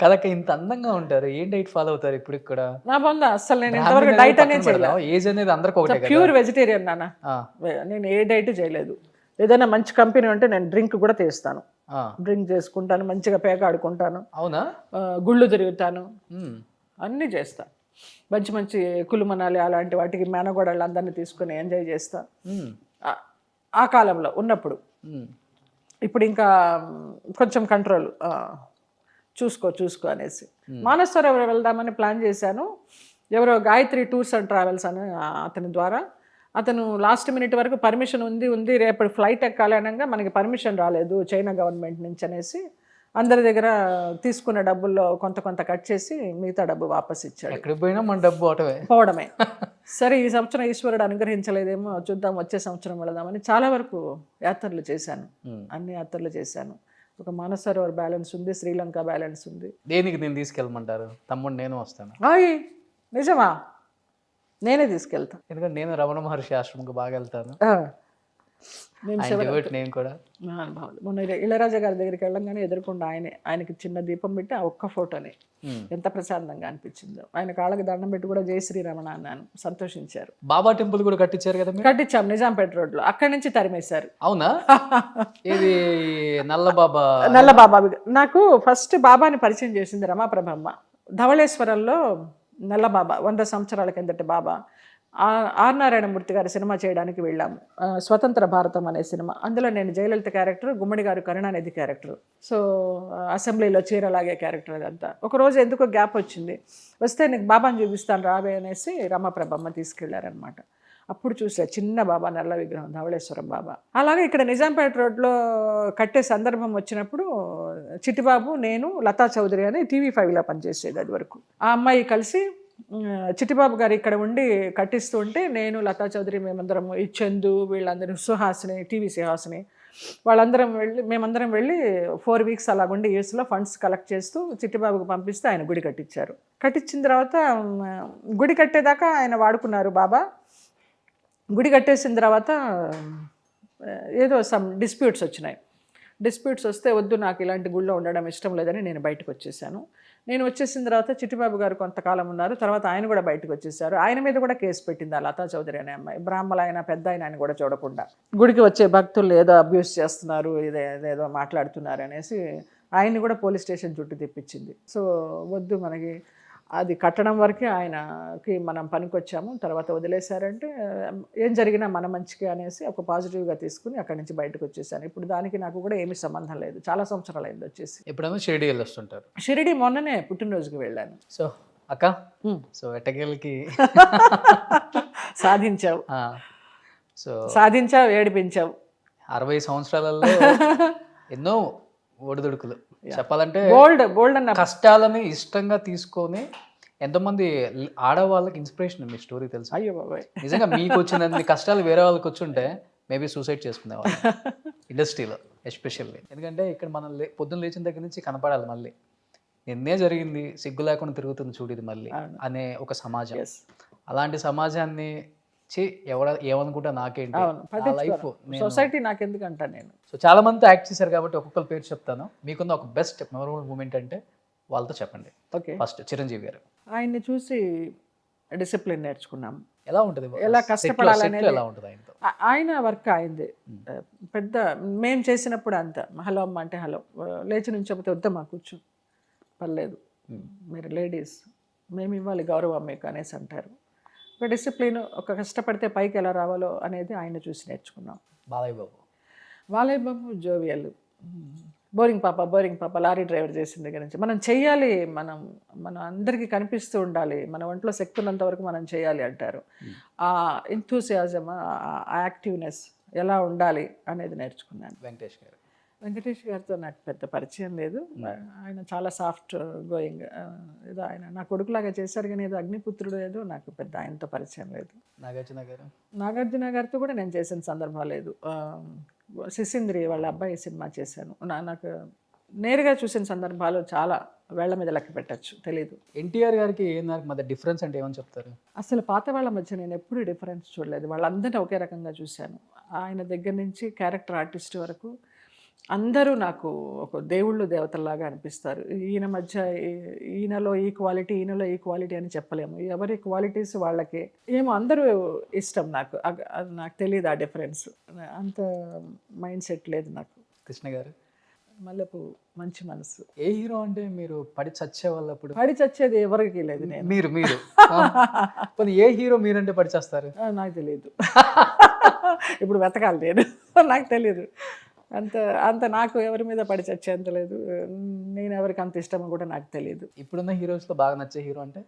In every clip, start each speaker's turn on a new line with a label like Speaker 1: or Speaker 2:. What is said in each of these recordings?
Speaker 1: కదక ఇంత అందంగా ఉంటారు. ఏం డైట్ ఫాలో అవుతారు ఇప్పుడు ఇక్కడ
Speaker 2: నా బంద అస్సలు నేను ఇంతవరకు డైట్ అనేది చేయలేదు
Speaker 1: ఏజ్ అనేది అందరికి ఒకటే కదా.
Speaker 2: ప్యూర్ వెజిటేరియన్ నాన్న. నేను ఏ డైట్ చేయలేదు. ఏదైనా మంచి కంపెనీ ఉంటే నేను డ్రింక్ కూడా తీస్తాను. డ్రింక్ చేసుకుంటాను మంచిగా పేక ఆడుకుంటాను.
Speaker 1: అవునా?
Speaker 2: గుళ్ళు తిరుగుతాను. అన్నీ చేస్తా. మంచి మంచి కులుమనాలి అలాంటి వాటికి మేనగోడళ్ళు అందరినీ తీసుకొని ఎంజాయ్ చేస్తా. ఆ- కాలంలో ఉన్నప్పుడు. ఇప్పుడు ఇంకా కొంచెం కంట్రోల్ చూసుకో చూసుకో అనేసి. మానసరోవర్ వెళ్దామని ప్లాన్ చేశాను. ఎవరో గాయత్రి టూర్స్ అండ్ ట్రావెల్స్ అని అతని ద్వారా. అతను లాస్ట్ మినిట్ వరకు పర్మిషన్ ఉంది ఉంది రేపు ఫ్లైట్ ఎక్కాలి అనగా మనకి పర్మిషన్ రాలేదు చైనా గవర్నమెంట్ నుంచి అనేసి. అందరి దగ్గర తీసుకున్న డబ్బుల్లో కొంత కొంత కట్ చేసి మిగతా డబ్బు వాపస్ ఇచ్చాడు.
Speaker 1: ఎక్కడికి పోయినా మన డబ్బు అవటమే
Speaker 2: పోవడమే. సరే ఈ సంవత్సరం ఈశ్వరుడు అనుగ్రహించలేదేమో చూద్దాం వచ్చే సంవత్సరం వెళదామని చాలా వరకు యాత్రలు చేశాను.
Speaker 1: ఉమ్.
Speaker 2: అన్ని యాత్రలు చేశాను. ఒక మానసరోవర్ బ్యాలెన్స్ ఉంది శ్రీలంక బ్యాలెన్స్ ఉంది.
Speaker 1: దేనికి నేను తీసుకెళ్ళమంటారు? తమ్ముడు నేను వస్తాను.
Speaker 2: ఆయ్! నిజమా? నేనే తీసుకెళ్తా.
Speaker 1: ఎందుకంటే నేను రమణ మహర్షి ఆశ్రమంకి బాగా వెళ్తాను. నేను కూడా.
Speaker 2: మహానుభావులు. మొన్న ఇళ- ఇళయరాజా గారి దగ్గరికి వెళ్ళంగానే ఎదుర్కొండ ఆయనే ఆయనకి చిన్న దీపం పెట్టి ఆ ఒక్క ఫోటోని. ఎంత ప్రశాంతంగా అనిపించిందో. ఆయన కాళ్ళకి దండం పెట్టి కూడా జై శ్రీరమణ అన్నాను సంతోషించారు.
Speaker 1: బాబా టెంపుల్ కూడా కట్టించారు కదా
Speaker 2: కట్టించాం నిజాంపేట రోడ్లో. అక్కడి నుంచి తరిమేశారు.
Speaker 1: అవునా? ఇది నల్ల బాబా?
Speaker 2: నల్ల బాబా విగ్ర- నాకు ఫస్ట్ బాబాని పరిచయం చేసింది రమాప్రభమ్మ. ధవళేశ్వరంలో నల్ల బాబా వంద సంవత్సరాల కిందటి బాబా. ఆర్ నారాయణమూర్తి గారి సినిమా చేయడానికి వెళ్ళాము స్వతంత్ర భారతం అనే సినిమా. అందులో నేను జయలలిత క్యారెక్టర్ గుమ్మడి గారు కరుణానిధి క్యారెక్టర్. సో అసెంబ్లీలో చీరలాగే క్యారెక్టర్ అదంతా. ఒకరోజు ఎందుకో గ్యాప్ వచ్చింది. వస్తే నీకు బాబాని చూపిస్తాను రావే అనేసి రమాప్రభమ్మ తీసుకెళ్ళారనమాట అప్పుడు చూసా చిన్న బాబా నల్ల విగ్రహం ధవళేశ్వరం బాబా. అలాగే ఇక్కడ నిజాంపేట రోడ్లో కట్టే సందర్భం వచ్చినప్పుడు చిట్టిబాబు నేను లతా చౌదరి అని టీవీ ఫైవ్లో పనిచేసేది అది వరకు. ఆ అమ్మాయి కలిసి చిట్టిబాబు గారు ఇక్కడ ఉండి కట్టిస్తూ ఉంటే నేను లతా చౌదరి మేమందరం ఈ చందు వీళ్ళందరూ సుహాసిని టీవీ సుహాసిని వాళ్ళందరం వెళ్ళి మేమందరం వెళ్ళి ఫోర్ వీక్స్ అలాగుండి యూస్లో ఫండ్స్ కలెక్ట్ చేస్తూ చిట్టిబాబుకు పంపిస్తే ఆయన గుడి కట్టించారు. కట్టించిన తర్వాత గుడి కట్టేదాకా ఆయన వాడుకున్నారు బాబా. గుడి కట్టేసిన తర్వాత ఏదో సమ్ డిస్ప్యూట్స్ వచ్చినాయి. డిస్ప్యూట్స్ వస్తే వద్దు నాకు ఇలాంటి గుళ్ళో ఉండడం ఇష్టం లేదని నేను బయటకు వచ్చేసాను. నేను వచ్చేసిన తర్వాత చిట్టిబాబు గారు కొంతకాలం ఉన్నారు. తర్వాత ఆయన కూడా బయటకు వచ్చేసారు. ఆయన మీద కూడా కేసు పెట్టింది ఆ లతా చౌదరి అనే అమ్మాయి. బ్రాహ్మణ ఆయన పెద్ద ఆయన ఆయన కూడా చూడకుండా. గుడికి వచ్చే భక్తులు ఏదో అబ్యూస్ చేస్తున్నారు ఇదే ఏదో మాట్లాడుతున్నారు అనేసి ఆయన్ని కూడా పోలీస్ స్టేషన్ చుట్టూ తెప్పించింది. సో వద్దు మనకి అది కట్టడం వరకే ఆయనకి మనం పనికొచ్చాము. తర్వాత వదిలేశారంటే ఏం జరిగినా మన మంచికి అనేసి ఒక పాజిటివ్గా తీసుకుని అక్కడి నుంచి బయటకు వచ్చేసాను. ఇప్పుడు దానికి నాకు కూడా ఏమీ సంబంధం లేదు. చాలా సంవత్సరాలు అయింది వచ్చేసి.
Speaker 1: ఎప్పుడైనా షిరిడి వెళ్ళొస్తుంటారు?
Speaker 2: షిరిడి మొన్ననే పుట్టినరోజుకి వెళ్ళాను.
Speaker 1: సో అక్క. సో ఎట్టకేళ్ళకి
Speaker 2: సాధించావు.
Speaker 1: సో
Speaker 2: సాధించావు ఏడిపించావు.
Speaker 1: అరవై సంవత్సరాలలో ఎన్నో ఒడిదుడుకులు. చెప్పాలంటే
Speaker 2: బోల్డ్ బోల్డ్ అన్న
Speaker 1: కష్టాలని ఇష్టంగా తీసుకొని ఎంతమంది ఆడవాళ్ళకి ఇన్స్పిరేషన్ మీ స్టోరీ తెలుసు?
Speaker 2: అయ్యో బాబాయ్.
Speaker 1: నిజంగా మీకు వచ్చినన్ని కష్టాలు వేరే వాళ్ళకి వచ్చుంటే మేబీ సూసైడ్ చేసుకునేవాళ్ళు ఇండస్ట్రీలో ఎస్పెషల్లీ ఎందుకంటే ఇక్కడ మనం లే పొద్దున్న లేచిన దగ్గర నుంచి కనపడాలి మళ్ళీ. నిన్నే జరిగింది సిగ్గు లేకుండా తిరుగుతుంది చూడు ఇది మళ్ళీ. అనే ఒక సమాజం. అలాంటి సమాజాన్ని చి ఎవడ ఏమనుకుంటా నాకేంటి? నా లైఫ్
Speaker 2: సొసైటీ నాకెందుకంటా నేను.
Speaker 1: సో చాలా మంది యాక్ట్ చేశారు కాబట్టి ఒక్కొక్కరు పేరు చెప్తాను. మీకున్న ఒక బెస్ట్ మెమరబుల్ మూమెంట్ అంటే వాళ్ళతో చెప్పండి.
Speaker 2: ఓకే.
Speaker 1: ఫస్ట్ చిరంజీవి గారు.
Speaker 2: ఆయన్ని చూసి డిసిప్లిన్ నేర్చుకున్నాం.
Speaker 1: ఎలా ఉంటుంది?
Speaker 2: ఎలా కష్టపడాలనేది-
Speaker 1: ఎలా ఉంటుంది ఆయనతో?
Speaker 2: ఆయన వర్క్ అయింది పెద్ద మేము చేసినప్పుడు అంత. హలో అమ్మ అంటే హలో. లేచి నుంచి చెబితే వద్దమ్మా కూర్చో. పర్లేదు. మీరు లేడీస్. మేము ఇవ్వాలి గౌరవం మీకు అనేసి అంటారు. ఒక డిసిప్లిన్ ఒక కష్టపడితే పైకి ఎలా రావాలో అనేది ఆయన చూసి నేర్చుకున్నాం.
Speaker 1: బాలయ్య బాబు
Speaker 2: వాళ్ళే బాబు జోవియల్. బోరింగ్ పాప బోరింగ్ పాప లారీ డ్రైవర్ చేసిన దగ్గర నుంచి. మనం చెయ్యాలి మనం మనం అందరికీ కనిపిస్తూ ఉండాలి. మన ఒంట్లో శక్తి ఉన్నంత వరకు మనం చేయాలి అంటారు. ఆ ఇంథూసియాజం ఆ యాక్టివ్నెస్ ఎలా ఉండాలి అనేది నేర్చుకున్నాను.
Speaker 1: వెంకటేష్ గారు.
Speaker 2: వెంకటేష్ గారితో నాకు పెద్ద పరిచయం లేదు. ఆయన చాలా సాఫ్ట్ గోయింగ్ ఏదో ఆయన నా కొడుకులాగా చేశారు కానీ ఏదో అగ్నిపుత్రుడు ఏదో నాకు పెద్ద ఆయనతో పరిచయం లేదు.
Speaker 1: నాగార్జున గారు?
Speaker 2: నాగార్జున గారితో కూడా నేను చేసిన సందర్భం లేదు. శిశింద్రి వాళ్ళ అబ్బాయి సినిమా చేశాను. నా- నాకు నేరుగా చూసిన సందర్భాలు చాలా వేళ్ళ మీద లెక్క పెట్టచ్చు తెలీదు.
Speaker 1: ఎన్టీఆర్ గారికి ఏఎన్ఆర్కి మధ్య డిఫరెన్స్ అంటే ఏమని చెప్తారు?
Speaker 2: అసలు పాత వాళ్ళ మధ్య నేను ఎప్పుడు డిఫరెన్స్ చూడలేదు. వాళ్ళందరినీ ఒకే రకంగా చూశాను. ఆయన దగ్గర నుంచి క్యారెక్టర్ ఆర్టిస్ట్ వరకు అందరూ నాకు ఒక దేవుళ్ళు దేవతల్లాగా అనిపిస్తారు. ఈయన మధ్య ఈయనలో ఈ క్వాలిటీ ఈయనలో ఈ క్వాలిటీ అని చెప్పలేము. ఎవరి క్వాలిటీస్ వాళ్ళకి. ఏమో అందరూ ఇష్టం నాకు. నాకు తెలియదు ఆ డిఫరెన్స్. అంత మైండ్ సెట్ లేదు నాకు.
Speaker 1: కృష్ణ గారు?
Speaker 2: మల్లెపు మంచి మనసు.
Speaker 1: ఏ హీరో అంటే మీరు పడి చచ్చే వాళ్ళప్పుడు?
Speaker 2: పడి చచ్చేది ఎవరికి లేదు నేను.
Speaker 1: మీరు మీరు. ఏ హీరో మీరంటే పడి చేస్తారు?
Speaker 2: నాకు తెలియదు ఇప్పుడు వెతకాలి నేను. నాకు తెలియదు అంత అంత నాకు ఎవరి మీద పడి చచ్చేంత లేదు. నేను ఎవరికి అంత ఇష్టమో కూడా నాకు తెలియదు
Speaker 1: ఇప్పుడున్న హీరోస్లో బాగా నచ్చే హీరో అంటే?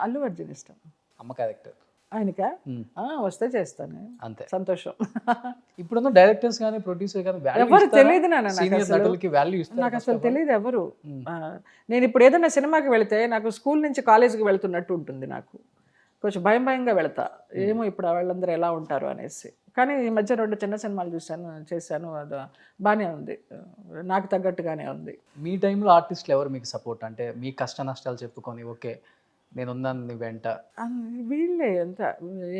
Speaker 2: అల్లు అర్జున్ ఇష్టం.
Speaker 1: అమ్మ క్యారెక్టర్.
Speaker 2: ఆయనకా? ఆ, వస్తే చేస్తాను.
Speaker 1: అంతే.
Speaker 2: సంతోషం.
Speaker 1: ఇప్పుడున్న డైరెక్టర్స్ కానీ ప్రొడ్యూసర్ కానీ
Speaker 2: ఎవరు తెలియదు నాకు అసలు.
Speaker 1: నటులకి వాల్యూ ఇస్తారు
Speaker 2: నాకు అసలు తెలియదు ఎవరు. నేను ఇప్పుడు ఏదైనా సినిమాకి వెళితే నాకు స్కూల్ నుంచి కాలేజీకి వెళ్తున్నట్టు ఉంటుంది నాకు. కొంచెం భయం భయంగా వెళ్తా. ఏమో ఇప్పుడు వాళ్ళందరూ ఎలా ఉంటారు అనేసి. కానీ ఈ మధ్య రెండు చిన్న సినిమాలు చూశాను చేశాను అది బాగానే ఉంది. నాకు తగ్గట్టుగానే ఉంది.
Speaker 1: మీ టైంలో ఆర్టిస్టులు ఎవరు మీకు సపోర్ట్ అంటే మీ కష్ట నష్టాలు చెప్పుకొని ఓకే నేనున్నాను నీ వెంట
Speaker 2: వీళ్ళే ఎంత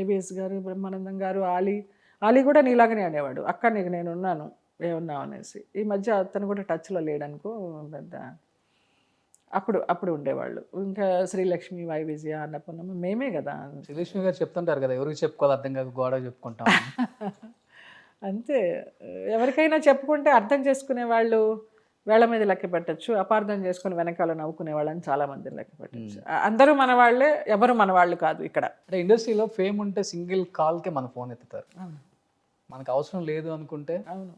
Speaker 2: ఏబిఎస్ గారు బ్రహ్మానందం గారు ఆలీ. ఆలీ కూడా నీలాగనే అనేవాడు. అక్క నీకు నేను ఉన్నాను ఏమన్నావు అనేసి. ఈ మధ్య అతను కూడా టచ్లో లేడనుకో పెద్ద అప్పుడు అప్పుడు ఉండేవాళ్ళు. ఇంకా శ్రీలక్ష్మి వై విజయ అన్నపూర్ణమ్మ మేమే కదా.
Speaker 1: శ్రీలక్ష్మి గారు చెప్తుంటారు కదా ఎవరికి చెప్పుకోవాలి అర్థం కాక గోడ చెప్పుకుంటాం
Speaker 2: అంతే. ఎవరికైనా చెప్పుకుంటే అర్థం చేసుకునే వాళ్ళు వేళ మీద లెక్క పెట్టచ్చు అపార్థం చేసుకుని వెనకాల నవ్వుకునే వాళ్ళని చాలా మందిని లెక్క పెట్టచ్చు. అందరూ మన వాళ్ళే ఎవరు మన వాళ్ళు కాదు ఇక్కడ.
Speaker 1: అంటే ఇండస్ట్రీలో ఫేమ్ ఉంటే సింగిల్ కాల్కే మన ఫోన్ ఎత్తుతారు. మనకు అవసరం లేదు అనుకుంటే
Speaker 2: అవును.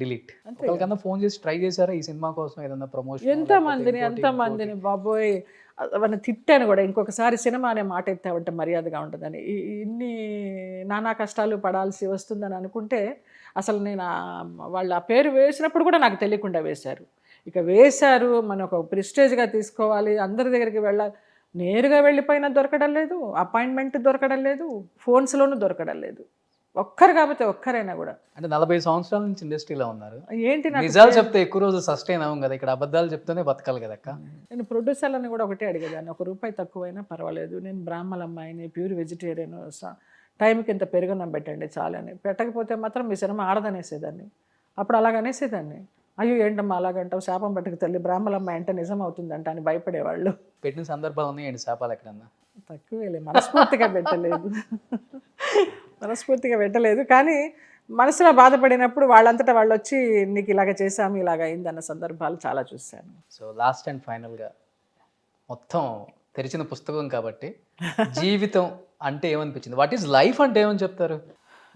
Speaker 1: డిలీట్ ఒకరికన్నా ఫోన్ చేసి ట్రై చేశారా? ఈ సినిమా కోసం ఏదన్నా ప్రమోషన్
Speaker 2: ఎంత మందిని ఎంత మందిని బాబోయ్. వాళ్ళని తిట్టాను కూడా. ఇంకొకసారి సినిమా అనే మాట ఎత్తావంటే మర్యాదగా ఉంటుందని. ఇన్ని నానా కష్టాలు పడాల్సి వస్తుందని అనుకుంటే అసలు నేను వాళ్ళు ఆ పేరు వేసినప్పుడు కూడా నాకు తెలియకుండా వేశారు. ఇక వేశారు మనం ఒక ప్రిస్టేజ్గా తీసుకోవాలి అందరి దగ్గరికి వెళ్ళాలి నేరుగా వెళ్ళిపోయినా దొరకడం లేదు అపాయింట్మెంట్ దొరకడం లేదు ఫోన్స్లోనూ దొరకడం లేదు. ఒక్కరు కాకపోతే ఒక్కరైనా కూడా.
Speaker 1: అంటే నలభై సంవత్సరాల నుంచి ఇండస్ట్రీలో ఉన్నారు.
Speaker 2: ఏంటి నాకు
Speaker 1: నిజాలు చెప్తే ఎక్కువ రోజులు సస్టైన్ అవ్వం కదా. ఇక్కడ అబద్ధాలు చెప్తూనే బతకాలి కదా అక్క.
Speaker 2: నేను ప్రొడ్యూసర్లని కూడా ఒకటే అడిగేదాన్ని. ఒక రూపాయి తక్కువైనా పర్వాలేదు. నేను బ్రాహ్మణ అమ్మాయిని ప్యూర్ వెజిటేరియన్ టైంకి ఇంత పెరుగున్నం పెట్టండి చాలని పెట్టకపోతే మాత్రం మీ సినిమా ఆడదనేసేదాన్ని. అప్పుడు అలాగనేసేదాన్ని అయ్యో ఏంటమ్మా అలాగంటావు? శాపం పట్టుకు తల్లి బ్రాహ్మణ అమ్మాయి అంటే నిజం అవుతుందంట అని భయపడేవాళ్ళు.
Speaker 1: పెట్టిన సందర్భాలు ఉన్నాయి ఏంటి శాపాలు ఎక్కడన్నా?
Speaker 2: తక్కువేలే. మనస్ఫూర్తిగా పెట్టలేదు. మనస్ఫూర్తిగా పెట్టలేదు కానీ మనసులో బాధపడినప్పుడు వాళ్ళంతటా వాళ్ళు వచ్చి నీకు ఇలాగ చేశాము ఇలాగ అయింది అన్న సందర్భాలు చాలా చూశాను.
Speaker 1: సో లాస్ట్ అండ్ ఫైనల్గా మొత్తం తెరిచిన పుస్తకం కాబట్టి జీవితం అంటే ఏమనిపించింది? వాట్ ఈస్ లైఫ్ అంటే ఏమని చెప్తారు?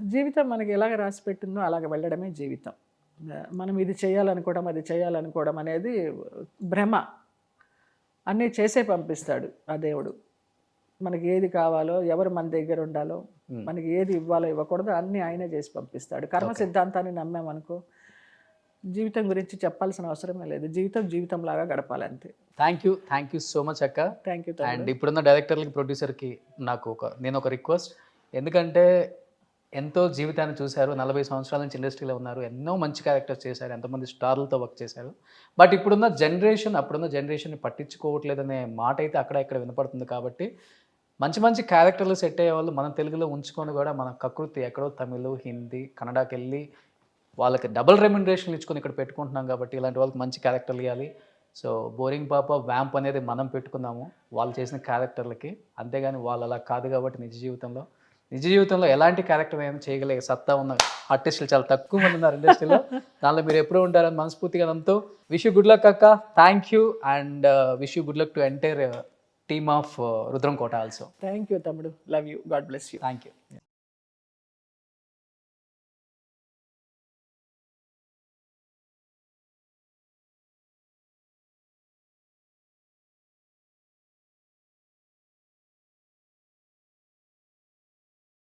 Speaker 2: జీవితం మనకి ఎలాగ రాసి పెట్టిందో అలాగ వెళ్ళడమే జీవితం. మనం ఇది చేయాలనుకోవడం అది చేయాలనుకోవడం అనేది భ్రమ. అన్నీ చేసే పంపిస్తాడు ఆ దేవుడు. మనకి ఏది కావాలో ఎవరు మన దగ్గర ఉండాలో మనకి ఏది ఇవ్వాలో ఇవ్వకూడదు అన్నీ ఆయనే చేసి పంపిస్తాడు. కర్మ సిద్ధాంతాన్ని నమ్మామనుకో జీవితం గురించి చెప్పాల్సిన అవసరమే లేదు. జీవితం జీవితంలాగా గడపాలి అంతే.
Speaker 1: Thank you thank you so much అక్క.
Speaker 2: థ్యాంక్ యూ
Speaker 1: అండ్ ఇప్పుడున్న డైరెక్టర్లకి ప్రొడ్యూసర్కి నాకు ఒక నేను ఒక రిక్వెస్ట్ ఎందుకంటే ఎంతో జీవితాన్ని చూశారు నలభై సంవత్సరాల నుంచి ఇండస్ట్రీలో ఉన్నారు ఎన్నో మంచి క్యారెక్టర్స్ చేశారు ఎంతోమంది స్టార్లతో వర్క్ చేశారు. బట్ ఇప్పుడున్న జనరేషన్ అప్పుడున్న జనరేషన్ని పట్టించుకోవట్లేదనే మాట అయితే అక్కడ ఇక్కడ వినపడుతుంది కాబట్టి మంచి మంచి క్యారెక్టర్లు సెట్ అయ్యే వాళ్ళు మనం తెలుగులో ఉంచుకొని కూడా మన కకృతి ఎక్కడో తమిళ్ హిందీ కన్నడకి వెళ్ళి వాళ్ళకి డబుల్ రెమ్యునరేషన్ ఇచ్చుకొని ఇక్కడ పెట్టుకుంటున్నాం కాబట్టి ఇలాంటి వాళ్ళకి మంచి క్యారెక్టర్లు ఇవ్వాలి సో బోరింగ్ పాప వ్యాంప్ అనేది మనం పెట్టుకున్నాము వాళ్ళు చేసిన క్యారెక్టర్లకి అంతేగాని వాళ్ళు అలా కాదు కాబట్టి నిజ జీవితంలో. నిజ జీవితంలో ఎలాంటి క్యారెక్టర్ ఏమైనా చేయగలిగే సత్తా ఉన్న ఆర్టిస్టులు చాలా తక్కువ మంది ఉన్నారు ఇండస్ట్రీలో. దానిలో మీరు ఎప్పుడూ ఉంటారని మనస్ఫూర్తిగా నమ్ముతూ విష్ యూ గుడ్ లక్ అక్క. Thank you and wish you good luck to entire team of Rudram Kota also
Speaker 2: thank you తమ్ముడు love you god bless you
Speaker 1: thank you